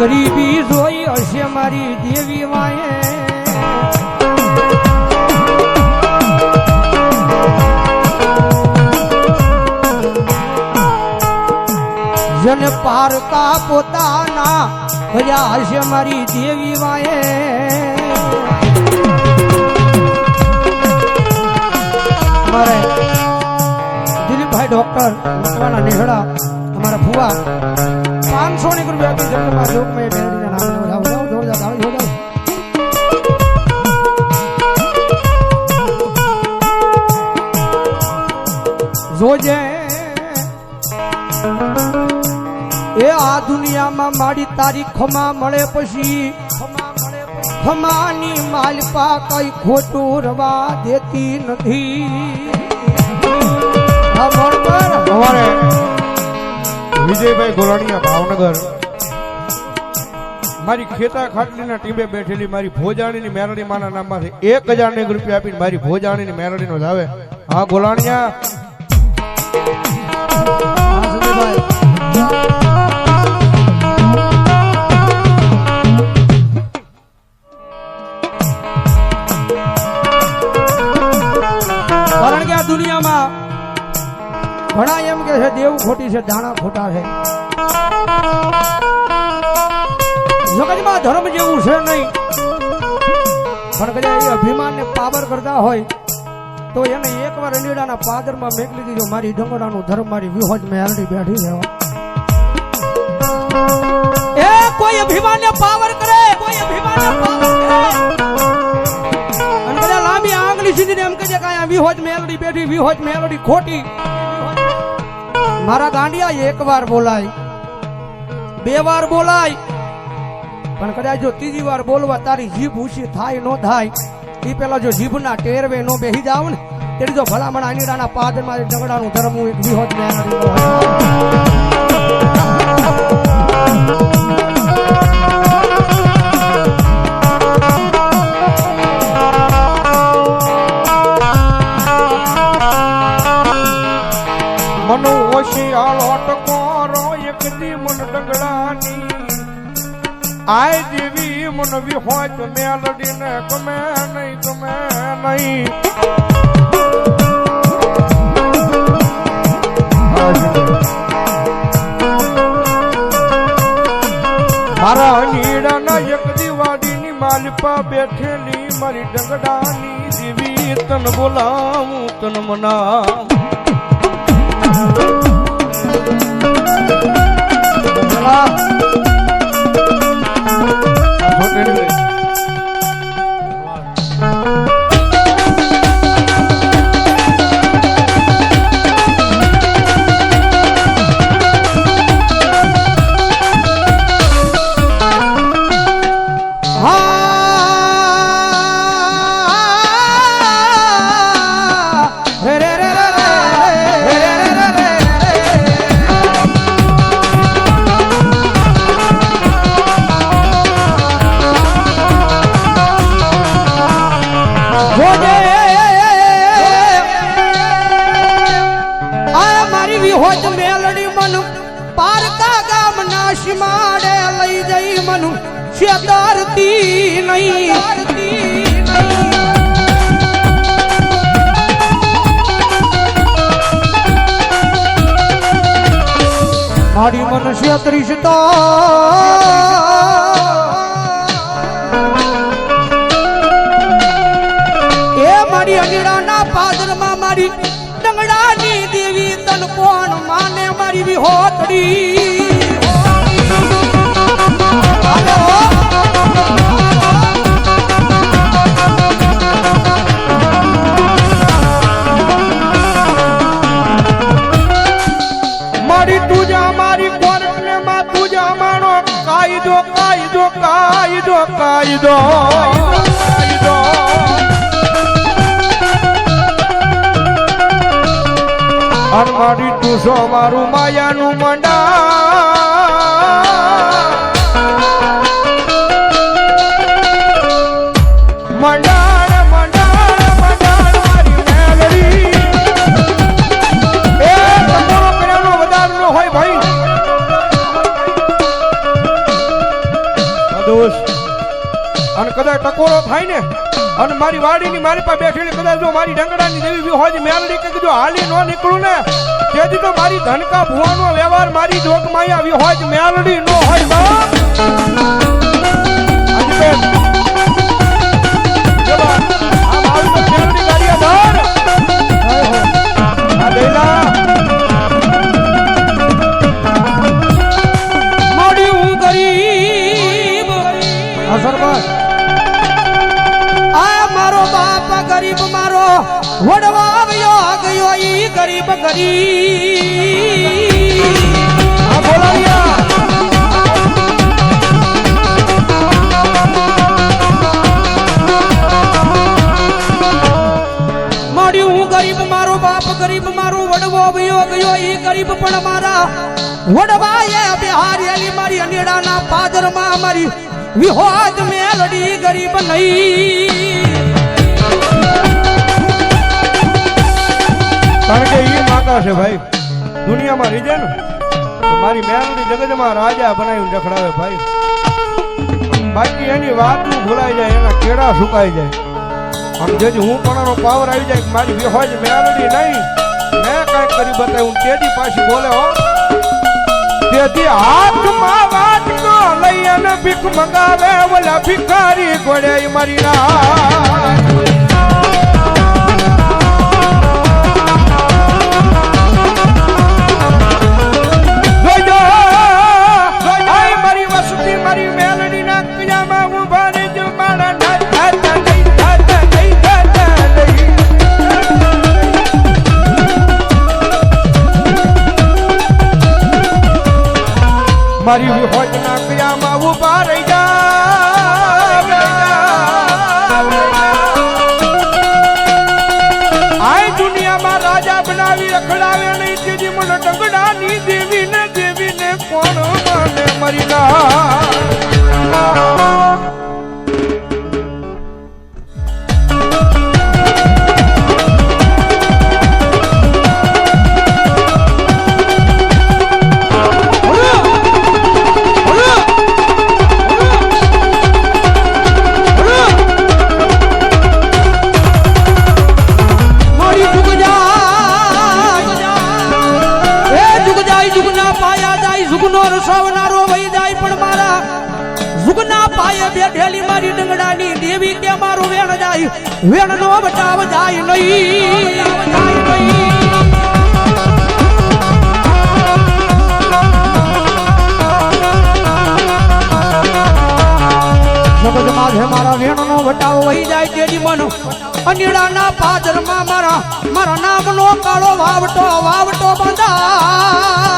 ગરીબી જોઈ હશે મારી દેવી માએ જન પારકા પોતાના ભજા હશે મારી દેવી માએ અમારે દિલીપભાઈ ડોક્ટર મકવાના નેહડા અમારા ફુવા સામ સોની ગુરુ વ્યાપી જગતમાં લોકમય મેળવીને નામ જાવ જાવ જોર જાવ જાવ જોર જાવ જોજે. એ આ દુનિયામાં મારી તારી ખમા મળે પછી ખમાની માલપા કઈ ખોટું રવા દેતી નથી. વિજયભાઈ ગોરાણીયા ભાવનગર. મારી ખેતા ખાટલીના ટીમે બેઠેલી મારી ભોજાણીની મેરડી માના નામમાંથી એક હજાર ને રૂપિયા આપીને મારી ભોજાણીની મેરડીનો જ આવે. હા ગોલાણીયા કારણ કે આ દુનિયામાં ઘણા એમ કે છે, દેવ ખોટી છે, દાણા ખોટા છે. જગતમાં ધર્મ જેવું છે નહીં. પણ કદાચ એ અભિમાનને પાવર કરતા હોય, તો એને એકવાર અંડીડાના પાદરમાં મેકલી દીધો મારી ડંગોરાનું ધર્મ, મારી વિહોજ મેં આરડી બેઠી છે. એ કોઈ અભિમાનને પાવર કરે, કોઈ બધા લાંબી આંગળી સીધીને એમ કહે છે કે અહીંયા વિહોજ મેલડી બેઠી મેં મેલડી ખોટી. મારા ગાંડિયા એક વાર બોલાય બે વાર બોલાય પણ કદાચ જો ત્રીજી વાર બોલવા તારી જીભ ઊંચી થાય નો થાય એ પેલા જો જીભના ટેરવે નો બેહી જાવ ને તેની જો ભલામણ આનીડાના પાદમાં ડગડાનું ધર્મ એક વિહોત. મનો ઓશિયાળો ટકોરો એક દી મન ડગડાની. આય દેવી મન વિહોત મેલડીને ગમે નહીં ગમે નહીં. મારા નીડાના એક દિવાળીની માલપા બેઠેલી મારી ડંગડાની દેવી તન બોલાવું, તન મનાવું. 是 વિહોજ મેલડી મન, પારકા ગામ નાશ માડે લઈ જઈ મન. છેતરતી નહીં. મારી મન છેતરીશ તો એ મારી અડીડાના પાદરમાં મારી મારી વિહોતડી મારી તુજા, મારી કોર્ટ ને માં તુજા માનો કાયદો કાયદો કાયદો કાયદો કાયદો. અન મારી તુસો મારું માયાનું મંડા મંડાણ કદાચ ટકોરો થાય ને, અને મારી વાડીની મારી પાસે બેઠેલી કદાચ જો મારી ડંગડાની દેવી હોય મેલડી કે જો હાલી ન નીકળું ને, તેથી તો મારી ધનકા ભુવાનો વ્યવહાર મારી જોગમાં આવી હોય મેલડી નો હોય બાપ વડવા આવ્યો ગયો ઈ ગરીબ ગરીબ. બોલાવ્યા. ગરીબ, મારો બાપ ગરીબ, મારો વડવો આવ્યો ગયો ઈ ગરીબ પણ મારા. વડવાએ બિહારેલી મારી અનેડાના પાદરમાં મારી વિહોજ મેલડી ગરીબ નહીં. કારણ કે એ માતા છે ભાઈ. દુનિયામાં રીજે ને. મારી મેલડી જગતમાં રાજા બનાવીને રખડાવે ભાઈ. બાકી એની વાતું ભૂલાઈ જાય, એના કેળા સુકાઈ જાય. આમ જેથી હું પણ પાવર આવી જાય કે મારી વિહોજ મેલડી નહીં. મેં કાંઈક કરી બતાવ્યું તેથી પાછી બોલે હો. તેથી હાથમાં વાત વાટકો લઈ અને ભીખ મંગાવે, ઓલા ભિખારી ઘોડે મારી રાત. મારી હોટ ના કજામાં ઊભા રહી આય દુનિયામાં રાજા બનાવી, રખડાવે નહીં તેજી મને ટંગડાની દેવી ને દેવી ને કોણ મને? મરી ના. મારા વેણનો વટાવો વહી જાય તેજી મન અનીડાના પાદરમાં મારા મારા નામનો કાળો વાવટો વાવટો બંધા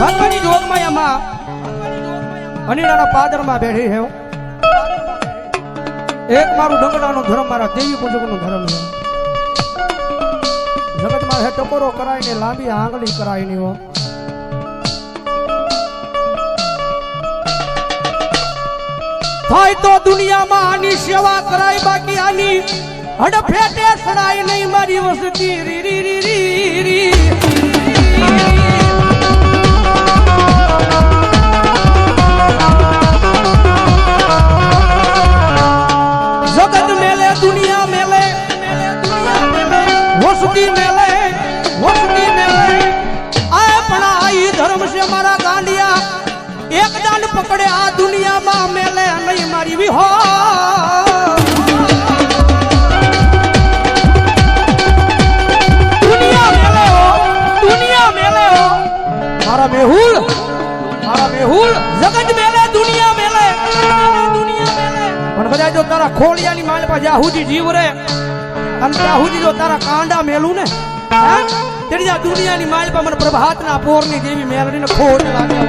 ભગવાનની જોગમાં એમાં અનીડાના પાદરમાં બેઠી છે એક મારું ડંગડાનો ધર્મ, મારા દેવી પૂજકનો ધર્મ છે. જગતમાં હે ટકોરો કરાય ને લાંબી આંગળી કરાયની હો. થાય તો દુનિયામાં આની સેવા કરાય બાકી આની હડફેટે સડાય નહીં મારી વસતી. રી રી રી રી રી. પકડે આ દુનિયા પણ જો તારા ખોળિયાની માલ પર આહુજી જીવ રે, અને આહુજી જો તારા કાંડા મેલું ને જા દુનિયાની માલ પર મને પ્રભાતના પોરની જેવી મેલડીને ખોટ લાગે.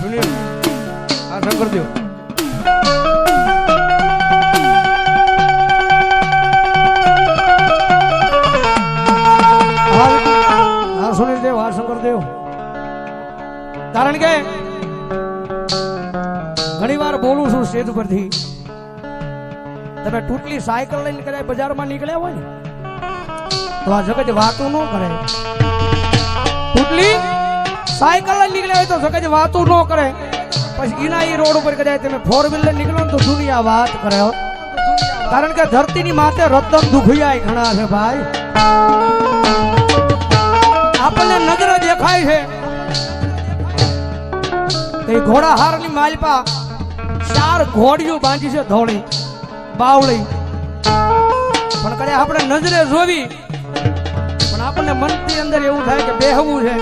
સુનિલ આ બોલું છું સ્ટેજ પરથી તમે તૂટલી સાયકલ લઈને કદાચ બજારમાં નીકળ્યા હોય ને, તો આ જગત વાતું ન કરે. તૂટલી સાયકલ લઈને નીકળ્યા હોય તો જગત વાતું ન કરે. પછી એના એ રોડ ઉપર કદાચ તમે ફોર વ્હીલર નીકળો ને તો દુનિયા વાત કરે કારણ કે ધરતીની માથે રતન દુખિયાય ઘણા છે ભાઈ. આપણને નજરે દેખાય છે ઘોડા હારની માલપા ચાર ઘોડીઓ બાંધી છે ધોળી બાવળી. પણ કદાચ આપણે નજરે જોવી, પણ આપણને મનથી અંદર એવું થાય કે બેહવું છે.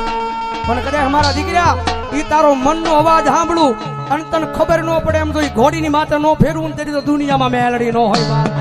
પણ કદાચ અમારા દીકરા એ તારો મનનો અવાજ સાંભળું અને તને ખબર ન પડે એમ તો એ ઘોડીની માતા ન ફેરવું તેથી તો દુનિયામાં મેલડી ન હોય